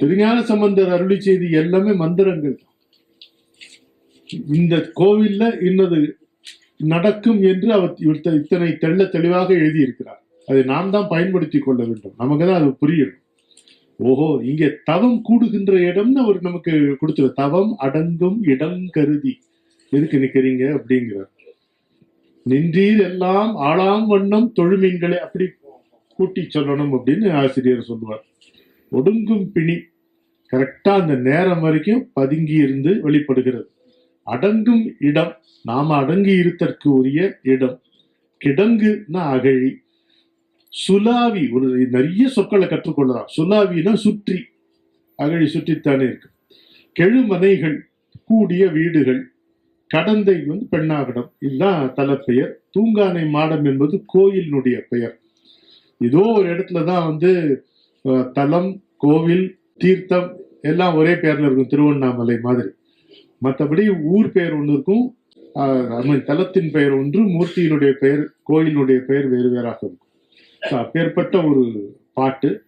திருஞான சம்பந்தர் அருளி செய்தி எல்லாமே மந்திரங்கள். இந்த கோவில்ல இன்னது நடக்கும் என்று அவர் இத்தனை தெள்ள தெளிவாக எழுதியிருக்கிறார். அதை நாம் தான் பயன்படுத்தி கொள்ள வேண்டும். நமக்கு தான் அது புரியணும். ஓஹோ இங்கே தவம் கூடுகின்ற இடம்னு அவர் நமக்கு கொடுத்துரு. தவம் அடங்கும் இடம் கருதி. எதுக்கு நிக்கிறீங்க அப்படிங்கிறார். நின்றீர் எல்லாம் ஆளாம் வண்ணம் தொழுமீன்களை. அப்படி கூட்டி சொல்லணும் அப்படின்னு ஆசிரியர் சொல்லுவார். ஒடுங்கும் பிணி. கரெக்டா அந்த நேரம் வரைக்கும் பதுங்கி இருந்து வெளிப்படுகிறது. அடங்கும் இடம் நாம அடங்கி இருத்தற்கு உரிய இடம். கிடங்குன்னா அகழி. சுலாவி ஒரு நிறைய சொற்களை கற்றுக்கொள்ளலாம். சுலாவினா சுற்றி. அகழி சுற்றித்தானே இருக்கு. கெழுமனைகள் கூடிய வீடுகள். கடந்தை வந்து பெண்ணாகடம் இதுதான் தலைப்பெயர். தூங்கானை மாடம் என்பது கோயிலினுடைய பெயர். ஏதோ ஒரு இடத்துல தான் வந்து தலம் கோவில் தீர்த்தம் எல்லாம் ஒரே பேர்ல இருக்கும் திருவண்ணாமலை மாதிரி. மற்றபடி ஊர் பெயர் ஒன்று இருக்கும். தலத்தின் பெயர் ஒன்று மூர்த்தியினுடைய பெயர் கோயிலினுடைய பெயர் வேறு வேறாக இருக்கும். அப்பேற்பட்ட ஒரு பாட்டு.